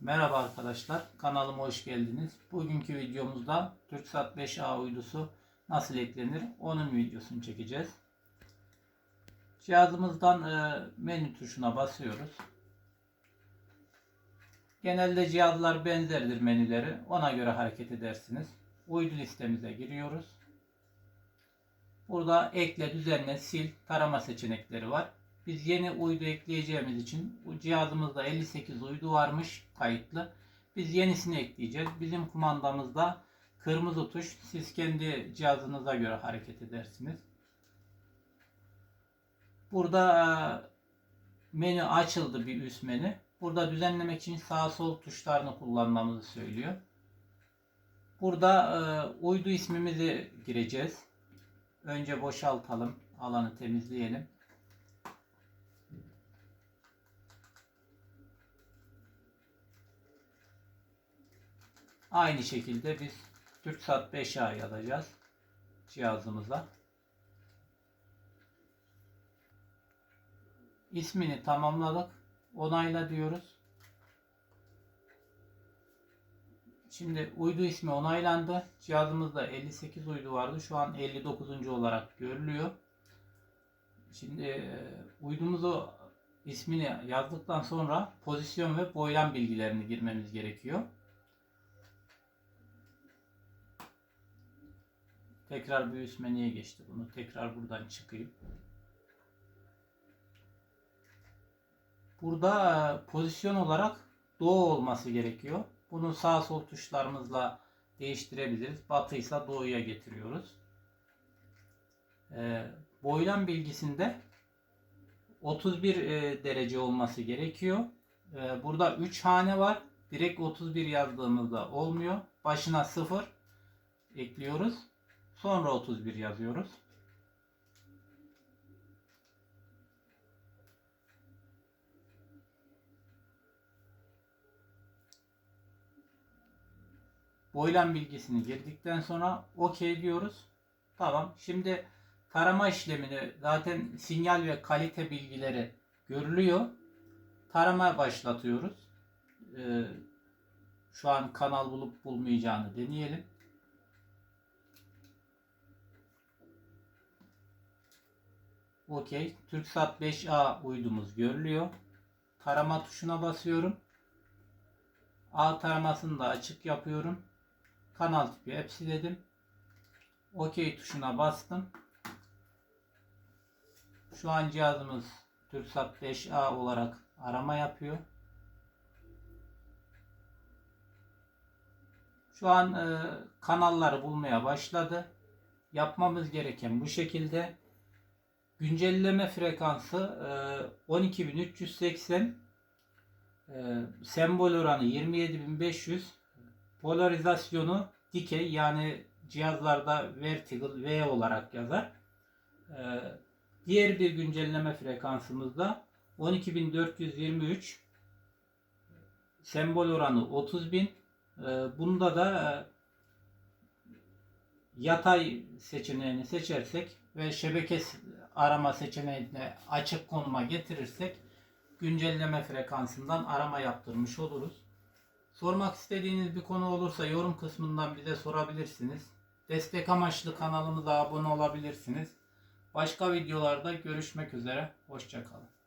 Merhaba arkadaşlar, kanalıma hoş geldiniz. Bugünkü videomuzda TürkSat 5A uydusu nasıl eklenir onun videosunu çekeceğiz. Cihazımızdan e, menü tuşuna basıyoruz. Genelde cihazlar benzerdir menüleri. Ona göre hareket edersiniz. Uydu listemize giriyoruz. Burada ekle, düzenle, sil, tarama seçenekleri var. Biz yeni uydu ekleyeceğimiz için bu cihazımızda 58 uydu varmış kayıtlı. Biz yenisini ekleyeceğiz. Bizim kumandamızda kırmızı tuş. Siz kendi cihazınıza göre hareket edersiniz. Burada e, menü açıldı bir üst menü. Burada düzenlemek için sağ sol tuşlarını kullanmamızı söylüyor. Burada e, uydu ismimizi gireceğiz. Önce boşaltalım. Alanı temizleyelim. Aynı şekilde biz TürkSat 5A yazacağız cihazımıza. İsmini tamamladık. Onayla diyoruz. Şimdi uydu ismi onaylandı. Cihazımızda 58 uydu vardı. Şu an 59. olarak görülüyor. Şimdi e, uydumuzu ismini yazdıktan sonra pozisyon ve boylam bilgilerini girmemiz gerekiyor. Tekrar bir üst menüye geçti bunu. Tekrar buradan çıkayım. Burada pozisyon olarak doğu olması gerekiyor. Bunu sağ sol tuşlarımızla değiştirebiliriz. Batıysa doğuya getiriyoruz. E, boylam bilgisinde 31 e, derece olması gerekiyor. E, burada 3 hane var. Direkt 31 yazdığımızda olmuyor. Başına 0 ekliyoruz. Sonra 31 yazıyoruz. Boylam bilgisini girdikten sonra OK diyoruz. Tamam. Şimdi tarama işlemini zaten sinyal ve kalite bilgileri görülüyor. Tarama başlatıyoruz. Ee, şu an kanal bulup bulmayacağını deneyelim. OK. TürkSat 5A uydumuz görülüyor. Tarama tuşuna basıyorum. A taramasını da açık yapıyorum. Kanal tipi hepsi dedim. OK tuşuna bastım. Şu an cihazımız TürkSat 5A olarak arama yapıyor. Şu an e, kanalları bulmaya başladı. Yapmamız gereken bu şekilde. Güncelleme frekansı e, 12380 e, sembol oranı 27500 polarizasyonu dikey yani cihazlarda vertical V olarak yazar. E, diğer bir güncelleme frekansımızda 12423 sembol oranı 30000 e, bunda da e, yatay seçeneğini seçersek ve şebeke arama seçeneğine açık konuma getirirsek güncelleme frekansından arama yaptırmış oluruz. Sormak istediğiniz bir konu olursa yorum kısmından bize sorabilirsiniz. Destek amaçlı kanalımıza abone olabilirsiniz. Başka videolarda görüşmek üzere. Hoşçakalın.